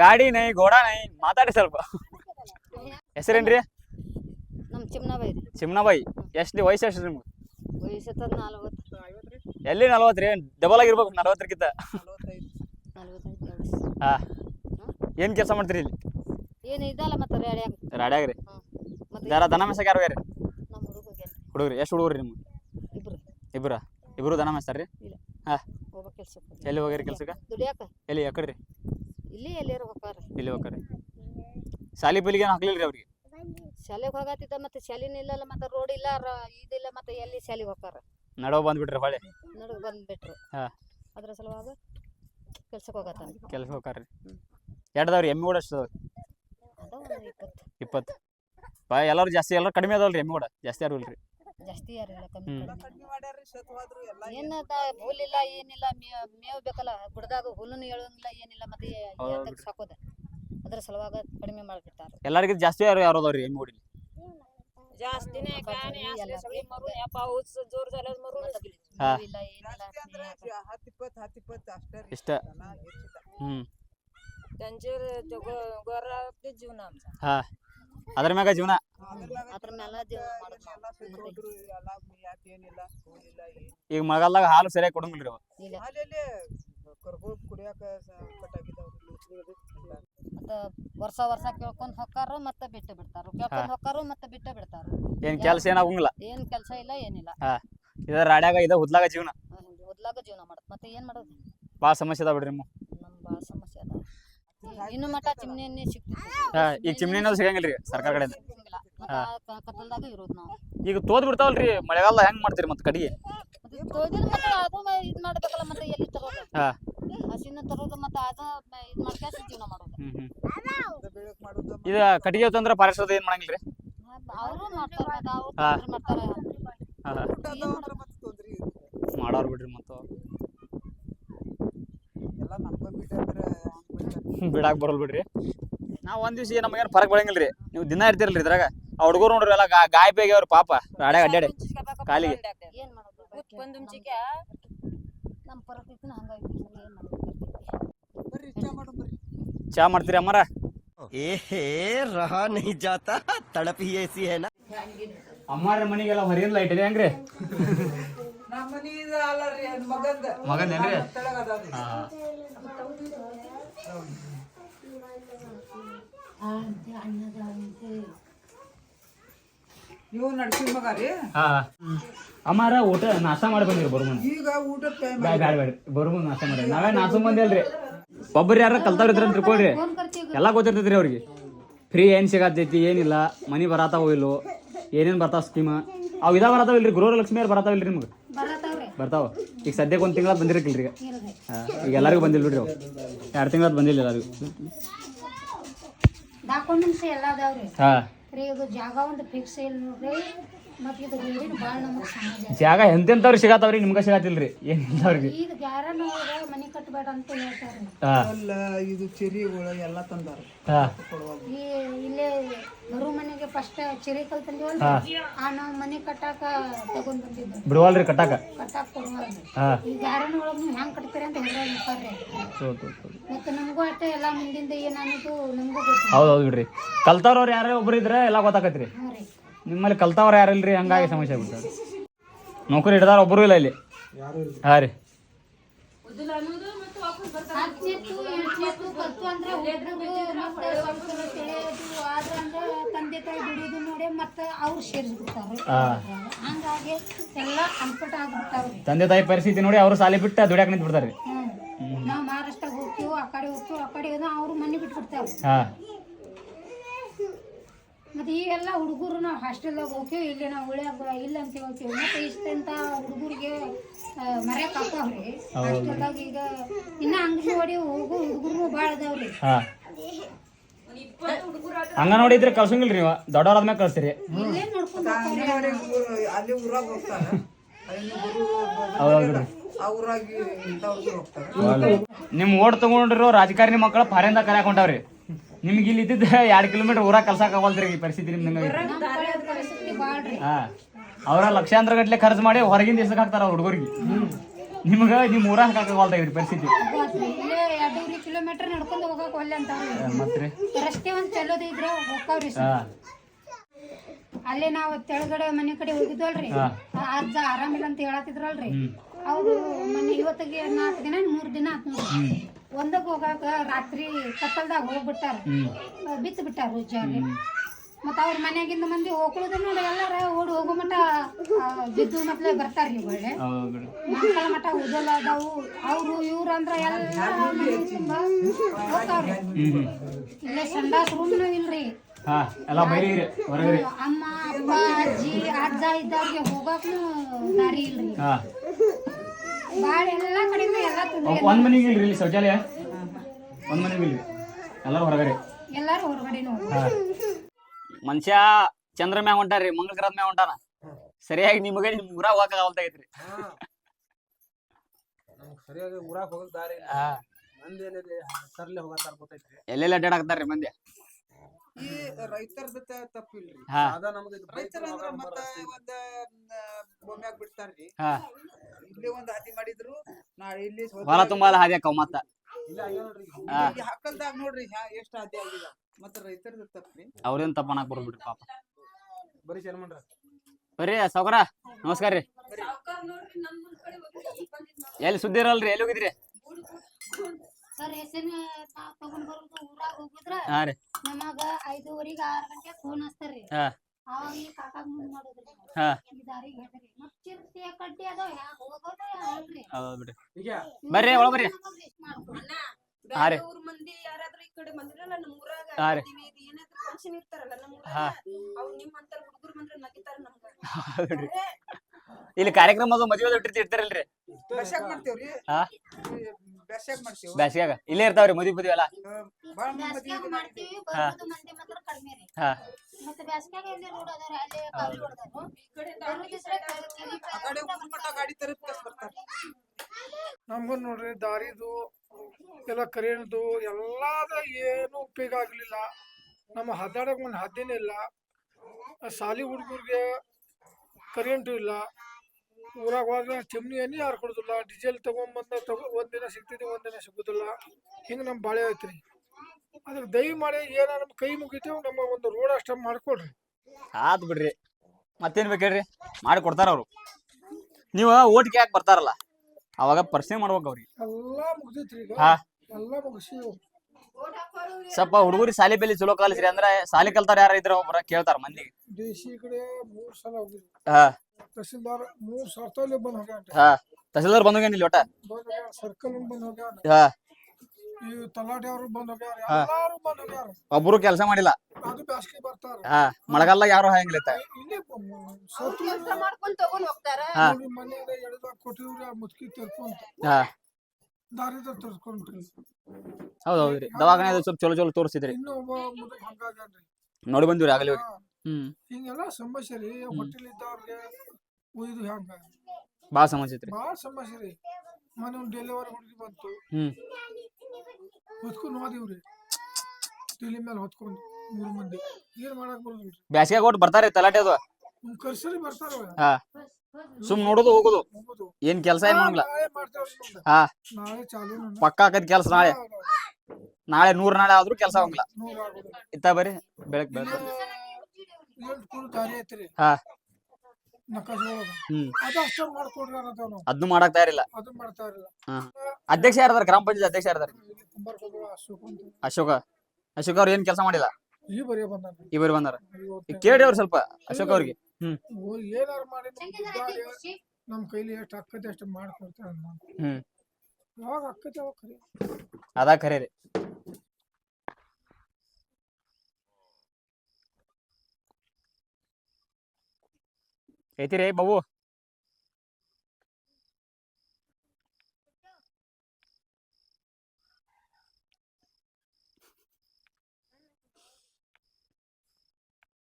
ಗಾಡಿ ನೈ ಗೋಡ ನೈ ಮಾತಾಡಿ ಸ್ವಲ್ಪ. ಹೆಸರೇನ್ರಿ? ನಮ್ಮ ಚಿಮ್ನಾಬಾಯಿ ಚಿಮ್ನಾಬಾಯಿ. ಎಷ್ಟು ವಯಸ್ಸು ಎಷ್ಟು ನಿಮ್ಗೆ? ನಲ್ವತ್ತು. ಎಲ್ಲಿ ನಲ್ವತ್ತು ರೀ ಡಬಲ್ ಆಗಿರ್ಬೇಕು ನಲ್ವತ್ತರಕ್ಕಿಂತ. ಹಾ. ಏನು ಕೆಲಸ ಮಾಡ್ತೀರಿ ಇಲ್ಲಿ? ಏನು ಇದಲ್ಲ ಮತ್ತೆ ರೆಡಿಯಾಗ ರಾಡ್ಯಾಗ ರೀ ಹಾಂ. ಜರ ದನ ಮೇಸಕ್ಕೆ ಯಾರು ಬೇರೆ ಹುಡುಗ ಹುಡುಗ್ರಿ ಎಷ್ಟು ಹುಡುಗ್ರಿ ನಿಮ್ಗೆ? ಇಬ್ರು. ಇಬ್ಬರ ಇಬ್ಬರು ದನ ಮೆಸ್ತಾರ್ರಿ ಕೆಲ್ಸಕ್ಕೆ ಎಲ್ಲಿ ಹೋಗ್ಯಾರಿ ಕೆಲ್ಸಕ್ಕೆ? ಎಲ್ಲಿ ಯಾಕಡೆ ರೀ ಇಲ್ಲಿ ಎಲ್ಲಿರ ಹೋಗಾರ ಇಲ್ಲಿ ಹೋಗ್ರಿ ಸಾಲಿ ಬಲಿಗೆ ಹಾಕ್ಲಿಲ್ಲ ರೀ ಅವ್ರಿಗೆ? ಶಾಲೆಗೆ ಹೋಗತ್ತಿದ್ದ ಮತ್ತೆ ಶಾಲಿನ ಇಲ್ಲಲ್ಲ ಮತ್ತೆ ರೋಡ್ ಇಲ್ಲ ರ- ಇದಿಲ್ಲ ಮತ್ತೆ ಎಲ್ಲಿ ಶಾಲೆಗೆ ಹೋಗ್ತಾರ? ನಡವ ಬಂದ್ಬಿಟ್ರಿ ಹೊಳೆ ನಡು ಬಂದ್ಬಿಟ್ರು. ಹಾ. ಅದ್ರ ಸಲುವಾಗ ಕೆಲ್ಸಕ್ಕೆ ಹೋಗತ್ತಾನ ಕೆಲಸ ಹೋಗ್ರಿ ಎರಡು ಅದಾವ್ರಿ ಎಮ್ಮೆ ಕೂಡ ಅಷ್ಟು ಅದಾವ್ರಿ ಅದ ಒಂದು ಇಪ್ಪತ್ತು. ಇಪ್ಪತ್ತು. ಬಾ ಎಲ್ಲರೂ ಜಾಸ್ತಿ ಎಲ್ಲರೂ ಕಡಿಮೆ ಅದಾವಲ್ರಿ ಎಮ್ಮೆ ಕೂಡ ಜಾಸ್ತಿ ಯಾರು ಇಲ್ರಿ? ಜಾಸ್ತಿ ಯಾರಿಲ್ಲ ಕಮ್ಮಿ ಹ್ಮ್. ಕಡಿಮೆ ಏನ ಹುಲ್ಲಿಲ್ಲ ಏನಿಲ್ಲ ಮೇವ್ ಮೇವ್ ಬೇಕಲ್ಲ ಗುಡ್ದಾಗ ಹುಲ್ಲನ್ನು ಹೇಳಂಗಿಲ್ಲ ಏನಿಲ್ಲ ಮತ್ತೆ ಹೌದು ಯಾವ್ದಕ್ ಸಾಕೋದ ಅದ್ರ ಸಲುವಾಗ ಕಡಿಮೆ ಮಾಡಿಬಿಟ್ಟಾರ ಎಲ್ಲರಿಗಿಂತ ಜಾಸ್ತಿ ಯಾರು ಯಾರು ಅದಾವ್ರಿ ಎಮ್ಮೆ ಹೊಡಿಲಿ जास्तीने काय नाही असले सगळे मरून या पाऊस जोर झाला मरूनच गेले ಹಾ. ಇಲ್ಲ ಏನಿಲ್ಲ ಮೇಯಾಕ. ಹತ್ತಿಪ್ಪತ್ತು ಹತ್ತಿಪ್ಪತ್ತು ಅಷ್ಟೇ ರೀ ಇಷ್ಟ ದನ ಹೆಚ್ಚಿಲ್ಲ. ಹ್ಞೂ त्यांचे ते गो- गोराचे जीवन आमचा ಹಾ ಅದ್ರ ಮ್ಯಾಗ ಜೀವನ. ಅದ್ರ ಮೇಲೆ ಜೀವನ ಮಾಡೋದು ಈಗ ಮಳೆಗಾಲದಾಗ ಹಾಲು ಸರಿಯಾಗಿ ಕೊಡಂಗಿಲ್ರಿ ಅವ? ಇಲ್ಲ. ಹಾಲಲ್ಲಿ ಕರ್ಗೋಳ್ ಕುಡಿಯಾಕ ಮತ್ತ ವರ್ಷ ವರ್ಷ ಕೇಳ್ಕೊಂಡ್ ಹೊಕ್ಕಾರು ಮತ್ತೆ ಬಿಟ್ಟು ಬಿಡ್ತಾರು. ಕೇಳ್ಕೊಂಡ್ ಹೊಕ್ಕಾರು ಮತ್ತೆ ಬಿಟ್ಟು ಬಿಡ್ತಾರು. ಏನ್ ಕೆಲಸ ಏನಾಗಂಗಿಲ್ಲ ಏನ್ ಕೆಲಸ ಇಲ್ಲ ಏನಿಲ್ಲ. ಇದ ರಾಡ್ಯಾಗ ಇದ ಹುದ್ಲಾಗ ಜೀವನ. ಮೊದ್ಲಾಗ ಜೀವನ ಮಾಡತ್. ಮತ್ತೆ ಏನ್ ಮಾಡೋದು? ಭಾಳ ಸಮಸ್ಯೆ ಅದಾವ ಬಿಡ್ರಿ ನಿಮ್ಮ ನಮ್ ಬಾಳ ಸಮಸ್ಯೆ ಅದ ಇನ್ನು ಮಟ್ಟ ಚಿಮ್ನಿ ಎಣ್ಣೆ ಸಿಗ್ತಿತ್ತು ಹಾ ಈಗ ಚಿಮ್ನಿ ಸಿಗಂಗಿಲ್ಲ ಸಿಗಂಗಿಲ್ರಿ ಸರ್ಕಾರ ಕಡೆಯಿಂದ ಸಿಗಂಗಿಲ್ಲ. ಮತ್ತೆ ಆ ಕತ್ತಲ್ದಾಗ ಇರೋದು ನಾವು. ಈಗ ತೋದ್ ಬಿಡ್ತಾವಲ್ರಿ ಮಳೆಗಾಲ ಹೆಂಗ್ ಮಾಡ್ತೀರಿ ಮತ್ತೆ ಕಡಿಗೆ? ಮತ್ತೆ ತೊಯ್ದಿಲ್ಲ ಮತ್ತೆ ಅದು ಮ- ಇದ್ ಮಾಡ್ಬೇಕಲ್ಲ ಮತ್ತೆ ಎಲ್ಲಿ ತರೋದು ಹಾ. ಹಸಿನ ತರೋದು ಮತ್ತೆ ಅದ ಮ- ಇದ್ ಮಾಡ್ಕ್ಯಾಸ ಜೀವನ ಮಾಡೋದು. ಹ್ಮ್ ಹ್ಮ್. ಇದು ಕಟ್ಟಿಗೆ ತಂದ್ರ ಪಾರಿಸೋದು ಏನ್ ಮಾಡಂಗಿಲ್ರಿ? ಅವರು ಮಾಡ್ತಾರ ಮತ್ತೆ ಅವ್ರು ಹಾ. ತೊಂದ್ರೆ ಮಾಡ್ತಾರ. ಮಾಡೋರ್ ಬಿಡ್ರಿ ಮತ್ತ ನಮ್ಗ ಬಿಟ್ಟಂದ್ರ ಹಂಗ್ ಬಿಟ್ಟಾರ. ಬಿಡಾಕ್ ಬರಲ್ ಬಿಡ್ರಿ. ನಾವು ಒಂದ್ ದಿವಸ ನಮಗೇನು ಫರಕ್ ಬರಂಗಿಲ್ರಿ. ನೀವು ದಿನ ಇರ್ತಿರಲ್ರಿ ಇದ್ರಾಗ. ಆ ಹುಡುಗರು ನೋಡ್ರಿ ಎಲ್ಲ ಗಾಯ ಬೇಗ್ಯಾವ್ರಿ ಪಾಪ. ಅಡ್ಯಾಗ ಅಡ್ಡಾಡಿ ಕಾಲಿಗೆ. ಚಾ ಮಾಡ್ತೀರಿ ಅಮ್ಮರ? ಏ ರಹಾ ನಹಿ ಜಾತಾ ತಡಪ್ ಹಿ ಐಸಿ ಹೇ ಅಮ್ಮಾರ ಮನೆಗೆಲ್ಲ ಹೊರಗಿನ ಲೈಟ್ ಇದೆ ಹೆಂಗ್ರಿ? ಏನ್ರಿ ಇವು ನಡ್ಸಿನ ಮಗ ರೀ? ಹಾ. ಅಮ್ಮಾರ ಊಟ ನಾಷ್ಟ ಮಾಡಿ ಬಂದಿರಿ ಬರು ಮುಂದೆ ಈಗ ಊಟ ಬ್ಯಾಡ ಬ್ಯಾಡ ಬ್ಯಾಡ ಬರು ಮುಂದೆ ನಾಷ್ಟ ಮಾಡಿ. ನಾವೇ ನಾಷ್ಟ ಬಂದಿಲ್ರಿ. ಒಬ್ಬರು ಯಾರ ಕಲ್ತಾವ್ರ ಅಂತ ತಿಳ್ಕೊಳ್ರಿ. ಎಲ್ಲ ಗೊತ್ತಿರ್ತೈತ್ರಿ ಅವ್ರಿಗೆ. ಫ್ರೀ ಏನ್ ಸಿಗತೈತಿ ಏನಿಲ್ಲ. ಮನಿ ಬರತಾವ ಇಲ್ಲೋ ಏನೇನ್ ಬರ್ತಾವ ಸ್ಕೀಮ್ ಅವ್ ಇದ ಬರತಾವ ಇಲ್ರಿ ಗೃಹಲಕ್ಷ್ಮಿಯರ್ ಬರತಾವ ಇಲ್ರಿ ನಿಮ್ಗೆ. ಬರ್ತಾವ. ಈಗ ಸದ್ಯಕ್ಕೆ ಒಂದು ತಿಂಗಳ ಬಂದಿರಕ್ಕಿಲ್ಲ ಈಗ. ಹಾ, ಈಗ ಎಲ್ಲರಿಗೂ ಬಂದಿಲ್ಲ ಬಿಡ್ರಿ ಅವು. ಎರಡು ತಿಂಗಳ ಬಂದಿಲ್ಲ ಎಲ್ಲರಿಗೂ. ಡಾಕ್ಯುಮೆಂಟ್ಸ್ ಎಲ್ಲ ಅದಾವ್ರಿ ಹಾ. ರೀ ಇದು ಜಾಗ ಒಂದು ಫಿಕ್ಸ್ ಇಲ್ಲ ನೋಡ್ರಿ. ಮತ್ತು ಇದು ರೋಡಿನ ಭಾಳ ನಮಗೆ ಸಮಾಜ ಜಾಗ ಎಂತೆಂತವ್ರು ಸಿಗತ್ತವ್ರಿ? ನಿಮ್ಗೆ ಸಿಗತ್ತಿಲ್ರಿ. ಎಂಥವ್ರಿಗೆ ಅವ್ರಿಗೆ. ಈಗ ಗ್ಯಾರನ್ ಒಳಗ ಮನೆ ಕಟ್ಟಬೇಡ ಅಂತ ಹೇಳ್ತಾರೆ ಹಾ. ಅಲ್ಲ ಇದು ಚೆರಿ ಎಲ್ಲ ತಂದಾರ. ಹಾ. ಫಸ್ಟ್ ಚಿರಿಕಲ್ ತಂದಿವಲ್ಲ ಆ ನಾವು ಮನೆ ಕಟ್ಟಾಕ ತಗೊಂಡ್ ಬಂದಿದ್ದು. ಬಿಡುವಲ್ರಿ ಕಟ್ಟಾಕ? ಕಟ್ಟಾಕ ಕೊಡುವಲ್ರಿ. ಹಾ. ಈ ಗ್ಯಾರನ್ ಒಳಗೆ ನೀವು ಹೆಂಗ್ ಕಟ್ತೀರಿ ಅಂತ ತೋ, ತೋ. ಮತ್ತೆ ನಮಗೂ ಅಷ್ಟೇ ಎಲ್ಲ ಮುಂದಿಂದ ಏನಾನಿದ್ದು ನಮಗೂ ಗೊತ್ತು ಹೌದ್ ಹೌದು ಬಿಡ್ರಿ. ಕಲ್ತವ್ರವ್ರು ಯಾರೇ ಒಬ್ರು ಇದ್ರೆ ಎಲ್ಲ ಗೊತ್ತಾಕತ್ರಿ. ಹ್ಞೂ ರೀ. ನಿಮ್ಮಲ್ಲಿ ಕಲ್ತವ್ರು ಇಲ್ರಿ? ಹಂಗಾಗಿ ಸಮಸ್ಯೆ ಆಗ್ಬಿಡ್ತಾರೆ ನೌಕರಿ ಹಿಡ್ದಾರ ಒಬ್ಬರು ಇಲ್ಲ ಇಲ್ಲಿ. ಹಾ ರೀ. ಹತ್ತನೇತ್ತು ಎಂಟನೇತ್ತು ಕತ್ತು ಅಂದ್ರೆ ತಿಳಿಯೋದು ಅಂದ್ರೆ ತಂದೆ ತಾಯಿ ದುಡಿಯೋದು ನೋಡಿ ಮತ್ತೆ ಅವ್ರು ಸೇರಿಸ್ಬಿಡ್ತಾರೆ. ಹಂಗಾಗಿ ಎಲ್ಲ ಅನ್ಪಟ ಆಗ್ಬಿಡ್ತಾವ್ರಿ. ತಂದೆ ತಾಯಿ ಪರಿಸ್ಥಿತಿ ನೋಡಿ ಅವರು ಸಾಲಿ ಬಿಟ್ಟು ದುಡಿಯಾಕ ನಿಂತ್ಬಿಡ್ತಾರೆ. ನಾವು ಮಹಾರಾಷ್ಟ್ರಕ್ಕೆ ಹೋಗ್ತೀವಿ ಆ ಕಡೆ ಹೋಗ್ತೀವಿ ಆ ಕಡೆ ಅವರು ಮನೆ ಬಿಟ್ಬಿಡ್ತಾವ್ರಿ. ಮತ್ತೆ ಈಗೆಲ್ಲ ಹುಡುಗರು ನಾವು ಹಾಸ್ಟೆಲ್ದಾಗ ಹೋಗ್ತೀವಿ ಇಲ್ಲಿ ನಾವು ಉಳ್ಯಾಗ ಇಲ್ಲ ಅಂತ ಹೇಳ್ತೀವಿ. ಮತ್ತೆ ಇಷ್ಟಂತ ಹುಡುಗರಿಗೆ ಮರ್ಯಾಕ್ ಹಾಕಾವ್ರಿ ಹಾಸ್ಟೆಲ್ದಾಗ ಈಗ ಇನ್ನ ಅಂಗನವಾಡಿ ಹೋಗೋ ಹುಡುಗರು ಭಾಳ ಅದಾವ್ರಿ. ಹಾ. ಹಂಗ ನೋಡಿದ್ರೆ ಕಳ್ಸಂಗಿಲ್ರಿ ನೀವು ದೊಡ್ಡವ್ರಾದ್ಮೇಲೆ ಇಲ್ಲೇ ನೋಡ್ಕೊಂಡು ಅಲ್ಲಿ ಊರಾಗ ಹೋಗ್ತಾರ. ಹೌದು ಹೋಗ್ತಾರ. ನಿಮ್ ಓಟ್ ತಗೊಂಡಿರೋ ರಾಜಕಾರಣಿ ಮಕ್ಕಳ ಫಾರೆನ್ದಾಗ ಕರ್ಯಾಕ್ ಹೊಂಟಾವ್ರಿ. ನಿಮ್ಗೆ ಇಲ್ಲಿ ಇದ್ದಿದ್ದ ಎರಡು ಕಿಲೋಮೀಟರ್ ಊರಾಗ ಕಲ್ಸಕ್ ಆಗವಲ್ದ್ರಿ ಈ ಪರಿಸ್ಥಿತಿ ನಿಮ್ಗೆ ಪರಿಸ್ಥಿತಿ ಹಾ. ಅವರ ಲಕ್ಷಾಂತರ ಗಟ್ಲೆ ಖರ್ಚು ಮಾಡಿ ಹೊರಗಿನ ದೇಶಕ್ಕೆ ಹಾಕ್ತಾರ ಹುಡುಗರಿಗೆ. ನಿಮ್ಗೆ ನಿಮ್ಮ ಊರಾಗ ಹಾಕಕ್ ಆಗವಲ್ದ ಇದ್ರಿ ಪರಿಸ್ಥಿತಿ. ಮತ್ರಿ ರಸ್ತೆ ಒಂದ್ ಚಲೋದ ಇದ್ರ ಹೋಗ್ತಾವ್ರಿ ಹಾ. ಅಲ್ಲೇ ನಾವು ತೆಳಗಡೆ ಮನೆ ಕಡೆ ಹೋಗಿದ್ವಲ್ರಿ. ಅಜ್ಜ ಆರಾಮಿಲ್ಲ ಅಂತ ಹೇಳತ್ತಿದ್ರಲ್ರಿ ಅವ್ರು ಮನೆ ಇವತ್ತಿಗೆ ನಾಲ್ಕು ದಿನ ಮೂರ್ ದಿನ ಆತ್ ನೋಡ್ರಿ. ಒಂದಕ್ಕೆ ಹೋಗಾಕ ರಾತ್ರಿ ಕತ್ತಲ್ದಾಗ ಹೋಗ್ಬಿಟ್ಟಾರ. ಬಿತ್ತು ಬಿಟ್ಟಾರ ಜಾರಿ. ಮತ್ತ ಅವ್ರ ಮನ್ಯಾಗಿಂದ ಮಂದಿ ಹೋಗ್ಕೊಳ್ಳೋದು ನೋಡಿ ಎಲ್ಲಾರ ಓಡಿ ಹೋಗೋ ಮಟ ಬಿದ್ದು ಬಿದ್ದು ಬರ್ತಾರ ರೀ ಒಳ್ಳೆ. ಮಕ್ಕಳ ಮಠ ಉದಲ ಅದಾವು. ಅವ್ರು ಇವ್ರು ಅಂದ್ರ ಎಲ್ಲ ಹೋಗ್ತಾವ್ರಿ. ಇಲ್ಲೇ ಸಂಡಾಸ್ ರೂಮ್ನು ಇಲ್ರಿ. ಅಮ್ಮ ಅಪ್ಪ ಅಜ್ಜಿ ಅಜ್ಜ ಇದ್ದವ್ರಿಗೆ ಹೋಗಾಕ್ನು ದಾರಿ ಇಲ್ರಿ. ಹಾ ಬಾಳ ಎಲ್ಲಾ ಕಡೆಯಿಂದ ಎಲ್ಲಾ ತೊಂದ್ರೆ ಒಂದ್ ಮನೆಗೆ ಇಲ್ರಿ ಇಲ್ಲಿ ಶೌಚಾಲಯ? ಒಂದ್ ಮನೆಗೆ ಇಲ್ರಿ? ಎಲ್ಲರೂ ಹೊರಗಡೆ? ಎಲ್ಲಾರು ಹೊರಗಡೆ ಹಾ. ಮನುಷ್ಯ ಚಂದ್ರ ಮ್ಯಾಗ ಹೊಂಟಾರಿ ಮಂಗಳ ಗ್ರಹದ ಮ್ಯಾಗ ಹೊಂಟಾನ. ಸರಿಯಾಗಿ ನಿಮಗೆ ನಿಮ್ ಊರಾಗ ಸರಿಯಾಗಿ ಊರಾಗ ಹೋಗಕ್ ದಾರಿ ಮಂದಿ ಎಲ್ಲೆಲ್ಲ ಅಡ್ಡಾಡಕತ್ತಾರ್ರಿ ಮಂದಿ? ಈ ರೈತರದ ತಪ್ಪಿಲ್ರಿ. ಹಾ. ಅದ ನಮ್ದು ಇದು ಬೈಕ್ ರೈತರ ಅಂದ್ರ ಮತ್ತ. ಒಂದ ಭೂಮ್ಯಾಗ ಬಿಡ್ತಾರ್ರಿ ಹಾ. ಇಲ್ಲಿ ಒಂದ್ ಹಾದಿ ಮಾಡಿದ್ರು ನಾ ಇಲ್ಲಿ ಹೊಲ ತುಂಬಾ ಹಾದಿ ಹಾಕವ್ ಮತ್ತ. ಇಲ್ಲ ನೋಡ್ರಿ. ಈಗ. ಹಾ. ಹಕ್ಕಲ್ದಾಗ ನೋಡ್ರಿ ಹ್ಯಾ ಎಷ್ಟ್ ಹಾದಿ ಆಗಿದ. ಮತ್ತ ರೈತರದ ತಪ್ಪ್ರಿ. ಅವ್ರೇನ್ ತಪ್ಪನಾಕ್ ಬರ್ಬಿಡ್ರಿ ಪಾಪ. ಬರೀ ಶರ್ಮನ್ರ ಬರ್ರಿ ಸಾವ್ಕಾರ ನಮಸ್ಕಾರ ರೀ. ಎಲ್ಲಿ ಸುದ್ದಿ ಇರಲ್ರಿ ಎಲ್ಲಿ ಹೋಗಿದ್ರಿ? ಸರ್ ಹೆಸರಿನ ತಗೊಂಡ್ ಬರೋದು ಊರಾಗ ಹೋಗಿದ್ರ ಹಾ ರೀ. ನಮಗ ಐದೂವರೆಗೆ ಆರ್ ಗಂಟೆ ಫೋನ್ ಹಚ್ತಾರ್ರಿ. ಹಾ. ಅವಾಗ ಈ ಕಾಕಾಗ್ ಮುಂದ್ ಮಾಡೋದ್ರಿ? ಹಾ. ಈ ದಾರಿಗೆ ಹೇಳ್ರಿ. ಮತ್ ಚಿರ್ತಿ ಕಡ್ಡಿ ಅದಾವ ಹ್ಯಾಂಗ ಹೋಗೋದ ಹೇಳ್ರಿ ಹೌದ್ ಬಿಡ್ರಿ ಬರ್ರಿ ಒಳ ಬರ್ರಿ. ಹಾ ರೀ. ಊರ್ ಮಂದಿ ಯಾರಾದ್ರೂ ಈ ಕಡೆ ಬಂದ್ರಲ್ಲ ನಮ್ಮ ಊರಾಗ ಹಾ ರೀ. ಮದ್ವಿ ಏನಾದ್ರು ಫಂಕ್ಷನ್ ಇರ್ತಾರಲ್ಲ ನಮ್ಮ ಹಾ. ಊರಾಗ ಹುಡುಗರು ಬಂದ್ರೆ ನಗಿತಾರ ನಮ್ಗ. ಹೌದ್ ಬಿಡ್ರಿ ಇಲ್ಲಿ ಕಾರ್ಯಕ್ರಮ ಅದು ಮದ್ವೆ ಇಟ್ಟಿರ್ತಿ ಇರ್ತಾರಲ್ರಿ. ಮಾಡ್ತೇವ್ರಿ. ಹಾ. ಬ್ಯಾಸ್ಯಾಗ ಮಾಡ್ತೀವಿ? ಬ್ಯಾಸ್ಗ್ಯಾಗ ಇಲ್ಲೇ ಇರ್ತಾವ್ರಿ ಮದಿ ಮದಿ ಎಲ್ಲ. ನಮ್ಗು ಬ್ಯಾಸ್ಗ್ಯಾಗ ಮಾಡ್ತೀವಿ ಬರೋದು ಮಂದಿ ಮಾತ್ರ ಕಡಿಮೆ ರೀ. ಹಾ. ಮತ್ತೆ ಬ್ಯಾಸ್ಗ್ಯಾಗ ಎಲ್ಲಿ ರೋಡ್ ಅದಾರ ಅಲ್ಲಿ ಕಾಲಿ ಹೊಡ್ದಾರು ಬರೋದಿದ್ರೆ ಕೆಲಿ ಆ ಕಡೆ ಊರ್ ಮಟ್ಟ ಗಾಡಿ ಬರ್ತಾರೆ. ನಮ್ಗೂ ನೋಡ್ರಿ ದಾರಿದು ಎಲ್ಲ ಕರೆಂಟ್ದು ಎಲ್ಲಾದ ಏನು ಉಪಯೋಗ ಆಗ್ಲಿಲ್ಲ. ನಮ್ಮ ಹದ್ದಾಡಕ್ ಒಂದು ಹದ್ದಿನೇ ಇಲ್ಲ. ಶಾಲಿ ಹುಡುಗರಿಗೆ ಕರೆಂಟು ಇಲ್ಲ. ಊರಾಗ ಹೋದ್ರೆ ಚಿಮ್ನಿ ಎಣ್ಣೆ ಯಾರು ಕೊಡುದಿಲ್ಲ ಡೀಸೆಲ್ ತಗೊಂಬಂದ ತಗೋ ಒಂದಿನ ಸಿಗ್ತೈತಿ ಒಂದಿನ ಸಿಗುದಿಲ್ಲ. ಹಿಂಗೆ ನಮ್ಮ ಬಾಳೆ ಐತ್ರಿ. ಅದ್ರ ದಯ ಮಾಡಿ ಏನ ನಮ್ಮ ಕೈ ಮುಗಿತೇವ್ ನಮ್ಮ ಒಂದು ರೋಡ್ ಅಷ್ಟ ಮಾಡ್ಕೊಡ್ರಿ ಆತ್ ಬಿಡ್ರಿ. ಮತ್ತೇನ್ ಬೇಕು ಹೇಳ್ರಿ? ಮಾಡಿ ಕೊಡ್ತಾರ ಅವ್ರು. ನೀವು ಓಟ್ಗೆ ಯಾಕೆ ಬರ್ತಾರಲ್ಲ? ಅವಾಗ ಪ್ರಶ್ನೆ ಮಾಡ್ಬೇಕು ಅವ್ರಿಗೆ. ಎಲ್ಲಾ ಮುಗ್ದೈತ್ರಿ ಈಗ. ಹಾ. ಎಲ್ಲಾ ಮುಗಿಸಿ ಸ್ವಲ್ಪ ಹುಡುಗರಿ ಸಾಲಿ ಬೆಲ್ಲಿ ಚಲೋ ಕಲಿಸ್ರಿ ಅಂದ್ರೆ ಸಾಲಿ ಕಲ್ತಾರ ಯಾರ ಇದ್ರ ಒಬ್ಬರ ಕೇಳ್ತಾರ ಮಂದಿಗೆ. ದೇಶಿ ಕಡೆ ಮೂರ್ ಸಲ ಹೋಗಿದ್ವಿ ಹಾ. ತಹಸೀಲ್ದಾರ್ ಮೂರ್ ಸರ್ತಲ್ಲಿ ಬಂದ್ ಹೋಗ್ಯಾನ ಹಾ. ತಹಸೀಲ್ದಾರ್ ಬಂದಂಗೇನ್ ಇಲ್ಲಿ ಒಟ್ಟ? ಬಂದ್ ಸರ್ಕಲ್ ಬಂದ್ ಹೋಗ್ಯಾರ ಹಾ. ಈ ತಲಾಟಿ ಅವರು ಬಂದ್ ಹೋಗ್ಯಾರ ಹಾ. ಎಲ್ಲಾರು ಬಂದ್ ಹೋಗ್ಯಾರ. ಒಬ್ರು ಕೆಲಸ ಮಾಡಿಲ್ಲ. ಅದು ಬ್ಯಾಸ್ಗೆ ಬರ್ತಾರ. ಹಾ. ಮಳೆಗಾಲ ಯಾರು ಹಾಯಂಗಿಲ್ಲ ಇಲ್ಲಿ ಸತ್ತು ಮಾಡ್ಕೊಂಡ್ ತಗೊಂಡ್ ಹೋಗ್ತಾರ. ಹಾ. ಮನೆಯಾಗ ಎಳ್ದಾಗ ಕೊಟ್ಟಿವ್ರಿ ಆ ಮುತ್ಕಿ ತೆರ್ಕೊಂತ. ಹಾ. ದಾರಿದ ತರ್ಕೊಂಡ್ರಿ ಹೌದ್ ಹೌದ್ರಿ. ದವಾಖಾನೆ ಅದು ಸ್ವಲ್ಪ ಚಲೋ ಚಲೋ ತೋರಿಸಿದ್ರಿ. ಹಂಗಾಗ್ಯಾನ್ರಿ. ನೋಡಿ ಬಂದಿವ್ರಿ ಆಗಲಿ ಹೋಗಿ. ಹಿಂಗೆಲ್ಲಾ ಸಮಸ್ಯೆ ರೀ ಹೊಟ್ಟೆಲಿ ಇದ್ದವ್ರಿಗೆ ಒಯ್ದು ಹ್ಯಾಂಗ? ಬಾಳ ಸಮಸ್ಯೆ ಐತ್ರಿ. ಭಾಳ ಸಮಸ್ಯೆ ರೀ ಮನೆ ಒಂದು ಡೆಲಿವರಿ ಹುಡುಗಿ ಬಂತು. ಹ್ಮ್. ಹೊತ್ಕೊಂಡು ಹೋದಿವ್ರಿ. ತಲೆ ಮೇಲೆ ಹೊತ್ಕೊಂಡು ಮೂರು ಮಂದಿ. ಏನ್ ಮಾಡಕ್ ಬರೋದಿಲ್ರಿ? ಬ್ಯಾಸಿಗೆ ಕೊಟ್ಟು ಬರ್ತಾರೆ ತಲಾಟೆ ಅದು. ನಿಮ್ ಕರ್ಸರಿ ಬರ್ತಾರ ಹಾ. ಸುಮ್ ನೋಡೋದು ಹೋಗೋದು. ಹೋಗುದು. ಏನ್ ಕೆಲಸ ಏನ್ ಮಾಡಂಗಿಲ್ಲ ನಾಳೆ. ಹಾ. ನಾಳೆ ಚಾಲು ಪಕ್ಕ ಆಕೈತಿ ಕೆಲಸ ನಾಳೆ. ನಾಳೆ ನೂರ್ ನಾಳೆ ಆದ್ರೂ ಕೆಲಸ ಆಗಂಗಿಲ್ಲ ಇತ್ತ ಬರ್ರಿ ಬೆಳಕ್ ಬೆಳಕ್ ಎಂಟು ಕುರು ದಾರಿ ಐತ್ರಿ. ಹಾ. ನಕಾಶೆ ಒಳಗ. ಹ್ಮ್. ಅದು ಅಷ್ಟ ಮಾಡ್ಕೊಡ್ರಿ ಅನ್ನತಾವ ನಾವು ಅದನ್ನು ಮಾಡಕ್ ತಯಾರಿಲ್ಲ. ಅದು ಮಾಡ್ತಾ ಇರಲಿಲ್ಲ. ಹಾ. ಅಧ್ಯಕ್ಷ ಯಾರದಾರ? ಗ್ರಾಮ ಪಂಚಾಯತ್ ಅಧ್ಯಕ್ಷ ಯಾರದಾರ? ಅಶೋಕ ಅಶೋಕ್ ಅಂತ. ಅಶೋಕ. ಅಶೋಕ್ ಅವ್ರ ಏನ್ ಕೆಲಸ ಮಾಡಿಲ್ಲ? ಈ ಬರೀ ಬಂದಾನ ಇವರು ಬಂದಾರ. ಈಗ ಕೇಳಿ ಅವ್ರು ಸ್ವಲ್ಪ ಅಶೋಕ ಅವ್ರಿಗೆ. ಹ್ಮ್. ಏನಾರು ಮಾಡಿ ನಮ್ಗ್ ದುಡ್ಡಾಡಿ ನಮ್ ಕೈಲಿ ಎಷ್ಟು ಅಕ್ಕತೆ ಅಷ್ಟು ಮಾಡ್ಕೊಡ್ತಾರ ಹ್ಮ್. ಯಾವಾಗ ಅಕ್ಕತೆ ಅವಾಗ ಕರಿ ಅದ ಖರೆ ರೀ అయితే రే బాబు.